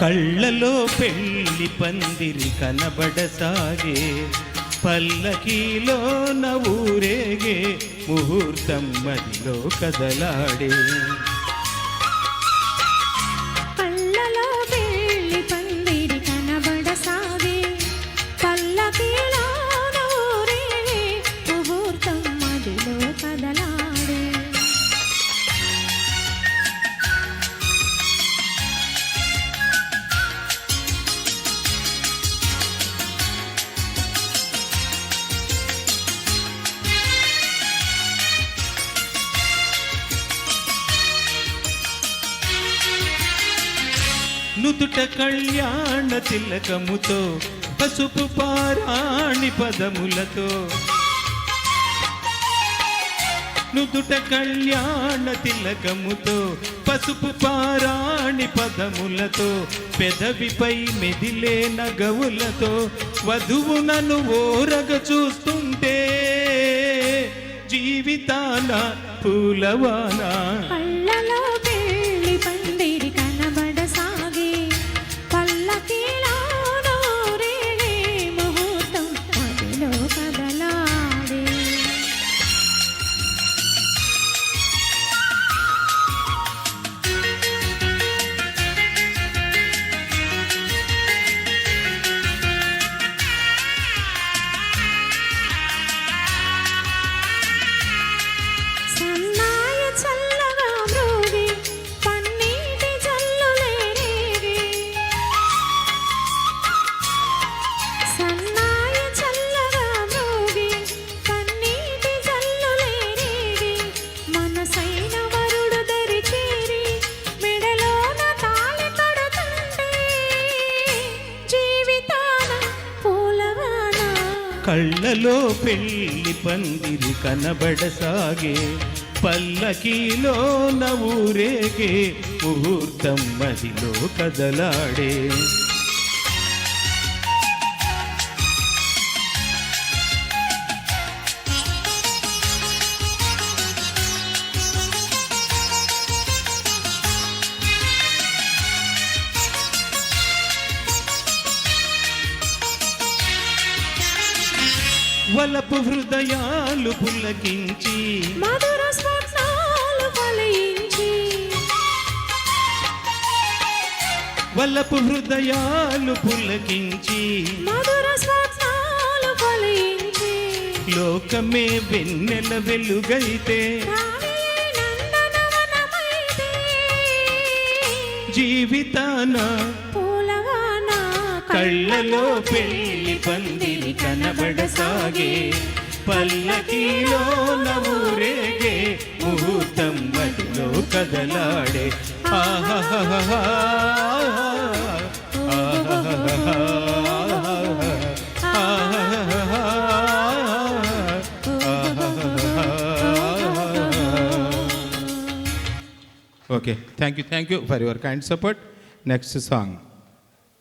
కళ్ళలో పెళ్ళి పందిరి కనబడసాగే పల్లకీలో నవ్వురేగే ముహూర్తం మదిలో కదలాడే. నుదుట కళ్యాణ తిలకముతో పసుపు పారాణి పదములతో. నుదుట కళ్యాణ తిలకముతో పసుపు పారాణి పదములతో పెదవిపై మెదిలే నగవులతో వధువునను ఓరగ చూస్తుంటే జీవితాన పూలవానా. కళ్ళలో పెళ్ళి పందిరి కనబడసాగే పల్లకీలో నవ్వురేగే ముహూర్తం మదిలో కదలాడే. వలపు హృదయాలు పులకించి మధుర స్వప్నాలు ఫలించి వలపు హృదయాలు పులకించి మధుర స్వప్నాలు ఫలించి లోకమే వెన్నెల వెలుగైతే జీవితాన కళ్ళలో పెళ్ళి పందిరి కనబడసాగే పల్లకీలో నవ్వురేగే ముహూర్తం మదిలో కదలాడే ఆహాహాహా. Okay thank you thank you for your kind support next song